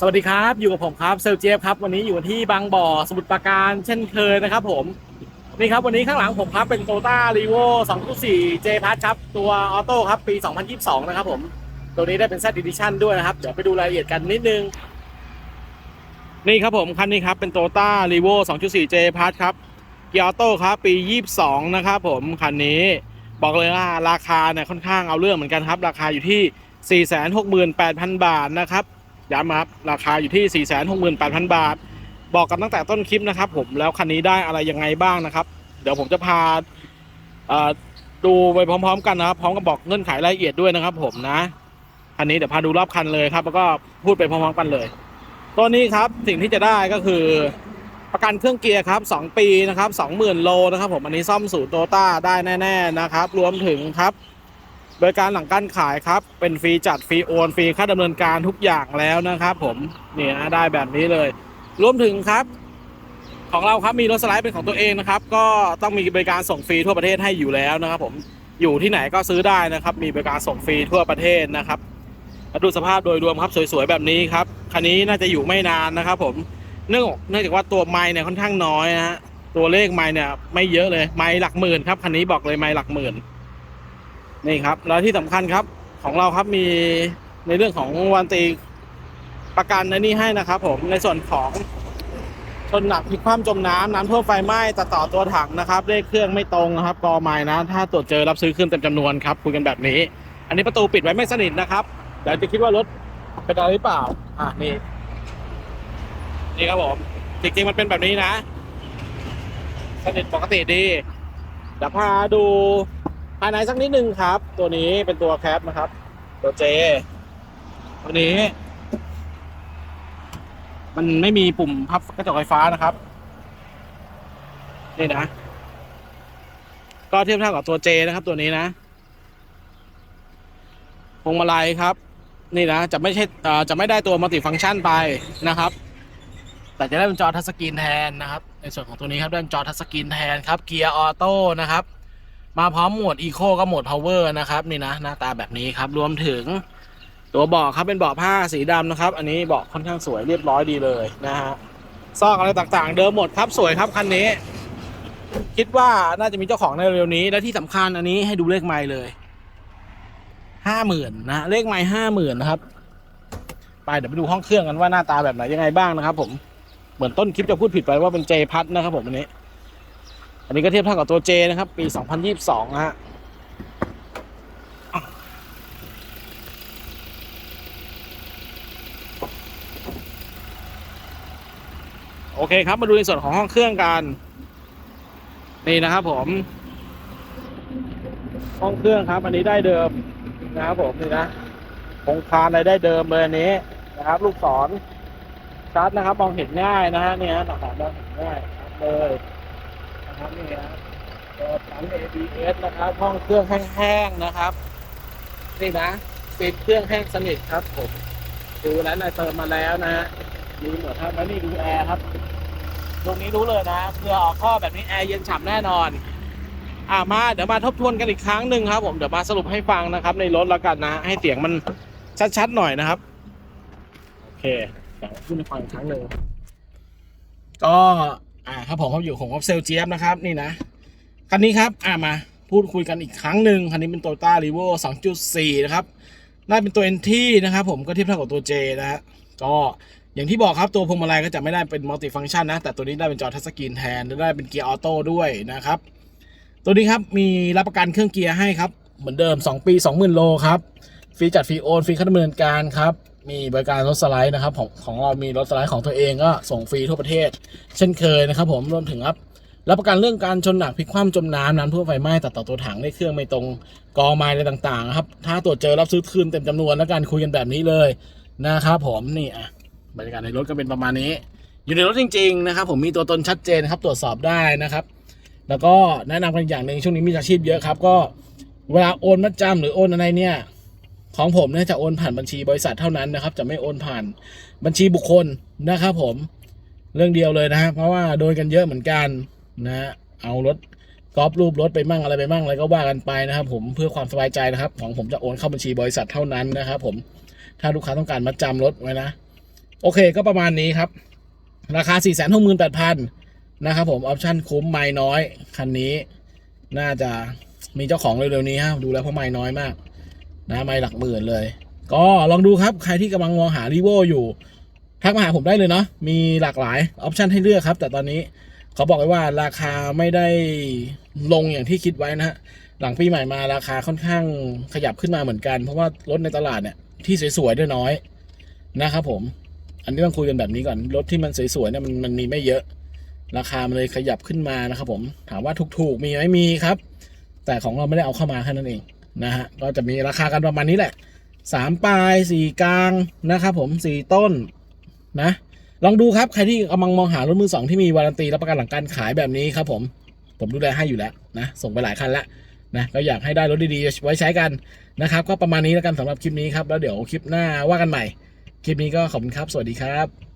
สวัสดีครับอยู่กับผมครับเซลเจฟครับวันนี้อยู่ที่บางบ่อสมุทรปราการเช่นเคยนะครับผมนี่ครับวันนี้ข้างหลังผมครับเป็นโตต้ารีโว2.4 J p a s ครับตัวออโต้ครับปี 2022 นะครับผมตัวนี้ได้เป็น Z Edition ด้วยนะครับ เดี๋ยวไปดูรายละเอียดกันนิดนึง นี่ครับผมคันนี้ครับเป็นโตต้ารีโว2.4 J p a s ครับเกียร์ออโต้ครับปี 22 นะครับผมคันนี้บอกเลยว่าราคาเนี่ยค่อนข้างเอาเรื่องเหมือนกันครับ ราคาอยู่ที่ 468,000 บาทนะครับ ย้ำครับราคาอยู่ที่ 468,000 บาท บอกกันตั้งแต่ต้นคลิปนะครับ ผมแล้วคันนี้ได้อะไรยังไงบ้างนะครับ เดี๋ยวผมจะพาดูไปพร้อม ๆ กันนะครับ พร้อมกับบอกเงื่อนไขรายละเอียดด้วยนะครับ ผมนะคันนี้เดี๋ยวพาดูรอบคันเลยครับ แล้วก็พูดไปพร้อมๆกันเลยตัวนี้ครับสิ่งที่จะได้ก็คือประกันเครื่องเกียร์ครับ 2 ปีนะครับ20,000 โลนะครับ ผมอันนี้ซ่อมศูนย์โตต้าได้แน่ ๆ นะครับ รวมถึงครับ โดยการหลังการขายครับ เป็นฟรีจัดฟรีโอนฟรีค่าดำเนินการทุกอย่างแล้วนะครับ ผมนี่นะได้แบบนี้เลย รวมถึงครับ ของเราครับมีรถสไลด์เป็นของตัวเองนะครับ ก็ต้องมีบริการส่งฟรีทั่วประเทศให้อยู่แล้วนะครับ ผมอยู่ที่ไหนก็ซื้อได้นะครับ มีบริการส่งฟรีทั่วประเทศนะครับแล้วดูสภาพโดยรวมครับสวยๆแบบนี้ครับคันนี้น่าจะอยู่ไม่นานนะครับ ผมเนื่องเนื่องจากว่าตัวไม้เนี่ยค่อนข้างน้อยนะฮะตัวเลขไม้เนี่ยไม่เยอะเลยไม้หลักหมื่นครับคันนี้บอกเลยไม้หลักหมื่น นี่ครับ แล้วที่สำคัญครับของเราครับมีในเรื่องของวันตีประกันในนี่ให้นะครับ ผมในส่วนของชนหนักพลิกคว่ำจมน้ำน้ำท่วมไฟไหม้ตัดต่อตัวถังนะครับเลขเครื่องไม่ตรงนะครับกอไม้นะ ถ้าตรวจเจอรับซื้อขึ้นเต็มจำนวนครับคุยกันแบบนี้ อันนี้ประตูปิดไว้ไม่สนิทนะครับเดี๋ยวจะคิดว่ารถเป็นอะไรหรือเปล่า อะนี่นี่ครับผมจริงๆมันเป็นแบบนี้นะสนิทปกติดีเดี๋ยวพาดู ภายในสักนิดนึงครับ ตัวนี้เป็นตัวแคปนะครับ ตัวเจ ตัวนี้ มันไม่มีปุ่มพับกระจกไฟฟ้านะครับ นี่นะ ก็เทียบเท่ากับตัวเจนะครับ ตัวนี้นะพวงมาลัยครับ นี่นะ จะไม่ใช่จะไม่ได้ตัวมัลติฟังก์ชันไปนะครับแต่จะได้เป็นจอทัชสกรีนแทนนะครับ ในส่วนของตัวนี้ครับได้เป็นจอทัชสกรีนแทนครับเกียร์ออโต้นะครับ มาพร้อมโหมด Eco กับโหมด Power นะครับ นี่นะ หน้าตาแบบนี้ครับ รวมถึงตัวเบาะครับเป็นเบาะผ้าสีดำนะครับ อันนี้เบาะค่อนข้างสวยเรียบร้อยดีเลยนะฮะซอกอะไรต่างๆ เดิมหมดครับสวยครับคันนี้ คิดว่าน่าจะมีเจ้าของในเร็วๆนี้ และที่สำคัญอันนี้ให้ดูเลขไมล์เลยห้าหมื่นนะเลขไมล์ห้าหมื่นนะครับไปเดี๋ยวไปดูห้องเครื่องกันว่าหน้าตาแบบไหนยังไงบ้างนะครับ ผมเหมือนต้นคลิปจะพูดผิดไปว่าเป็นเจพัทนะครับผมอันนี้ อันนี้ก็เทียบเท่ากับตัว J นะครับ ปี 2022นะฮะโอเคครับ มาดูในส่วนของห้องเครื่องกัน นี่นะครับผม ห้องเครื่องครับ อันนี้ได้เดิมนะครับผมนี่นะคงคานอะไรได้เดิมเลยอันนี้นะครับ ลูกศรชัดนะครับ มองเห็นง่ายนะฮะเนี่ยหลักๆมองเห็นง่ายเลย นะครับนี่นะเปิดถัง ABS นะครับ ห้องเครื่องแห้งๆนะครับ นี่นะปิดเครื่องแห้งสนิทครับ ผม ดูแล้วนะเติมมาแล้วนะฮะดูหมดครับแล้วนี่ดูแอร์ครับ ตรงนี้รู้เลยนะเพื่อออกข้อแบบนี้แอร์เย็นฉ่ำแน่นอน อ่ามาเดี๋ยวมาทบทวนกันอีกครั้งหนึ่งครับ ผมเดี๋ยวมาสรุปให้ฟังนะครับ ในรถแล้วกันนะ ให้เสียงมันชัดๆหน่อยนะครับโอเคเดี๋ยวพูดให้ฟังอีกครั้งหนึ่งก็ อ่าครับผมเขาอยู่ของออฟเซลเจี๊ยบนะครับนี่นะคันนี้ครับอ่ามาพูดคุยกันอีกครั้งหนึ่งคันนี้เป็น Toyota r e v o 2.4 นะครับได้เป็นตัว NT นที่นะครับผมก็เทียบเท่ากับตัว J นะฮะก็อย่างที่บอกครับตัวพวงมาลัยก็จะไม่ได้เป็นมัลติฟัง c t ชันนะ แต่ตัวนี้ได้เป็นจอทัชสกรีนแทนและได้เป็นเกียร์ออโต้ด้วยนะครับ ตัวนี้ครับมีรับประกันเครื่องเกียร์ให้ครับ เหมือนเดิม 2 ปี 20,000 โลครับฟรีจัดฟรีโอนฟรีค่าดำเนินการครับ มีบริการรถสไลด์นะครับของของเรามีรถสไลด์ของตัวเองก็ส่งฟรีทั่วประเทศ เช่นเคยนะครับผมรวมถึงครับรับประกันเรื่องการชนหนักพลิกคว่ำจมน้ำน้ำท่วมไฟไหม้ตัดต่อตัวถังในเครื่องไม่ตรงกอไม้อะไรต่างๆครับถ้าตรวจเจอรับซื้อคืนเต็มจำนวนและการคุยกันแบบนี้เลยนะครับผมนี่อะบรรยากาศในรถก็เป็นประมาณนี้ อยู่ในรถจริง ๆ นะครับ ผมมีตัวตนชัดเจนครับตรวจสอบได้นะครับ แล้วก็แนะนำกันอย่างหนึ่งช่วงนี้มีอาชีพเยอะครับ ก็เวลาโอนมัดจำหรือโอนอะไรเนี่ย ของผมเนี่ยจะโอนผ่านบัญชีบริษัทเท่านั้นนะครับ จะไม่โอนผ่านบัญชีบุคคลนะครับผมเรื่องเดียวเลยนะฮะเพราะว่าโดนกันเยอะเหมือนกันนะฮะเอารถกรอบรูปรถไปมั่งอะไรไปมั่งอะไรก็ว่ากันไปนะครับ ผมเพื่อความสบายใจนะครับ ของผมจะโอนเข้าบัญชีบริษัทเท่านั้นนะครับ ผมถ้าลูกค้าต้องการมัดจำรถไว้นะโอเคก็ประมาณนี้ครับ ราคา 4 6 8 0 0 0นะครับผมออปชั่นคุ้มไม่น้อย คันนี้ น่าจะมีเจ้าของเร็วๆนี้ฮะดูแล้วเพราะไม่น้อยมาก นะไม่หลักหมื่นเลย ก็ลองดูครับใครที่กำลังมองหารีโวอยู่ทักมาหาผมได้เลยเนาะมีหลากหลายออปชันให้เลือกครับ แต่ตอนนี้เขาบอกไว้ว่าราคาไม่ได้ลงอย่างที่คิดไว้นะฮะหลังปีใหม่มาราคาค่อนข้างขยับขึ้นมาเหมือนกัน เพราะว่ารถในตลาดเนี่ยที่สวยๆด้วยน้อยนะครับผม อันนี้ต้องคุยกันแบบนี้ก่อนรถที่มันสวยๆเนี่ยมันมันมีไม่เยอะ ราคามันเลยขยับขึ้นมานะครับผมถามว่าถูกๆมีไหมมีครับ แต่ของเราไม่ได้เอาเข้ามาแค่นั้นเอง นะฮะก็จะมีราคากันประมาณนี้แหละสามปลายสี่กลางนะครับผมสี่ต้นนะลองดูครับใครที่กำลังมองหารถมือสองที่มีวารันตีรับประกันหลังการขายแบบนี้ครับผมผมดูแลให้อยู่แล้วนะส่งไปหลายคันแล้วนะก็อยากให้ได้รถดีๆไว้ใช้กันนะครับ ก็ประมาณนี้แล้วกันสำหรับคลิปนี้ครับแล้วเดี๋ยวคลิปหน้าว่ากันใหม่ คลิปนี้ก็ขอบคุณครับ สวัสดีครับ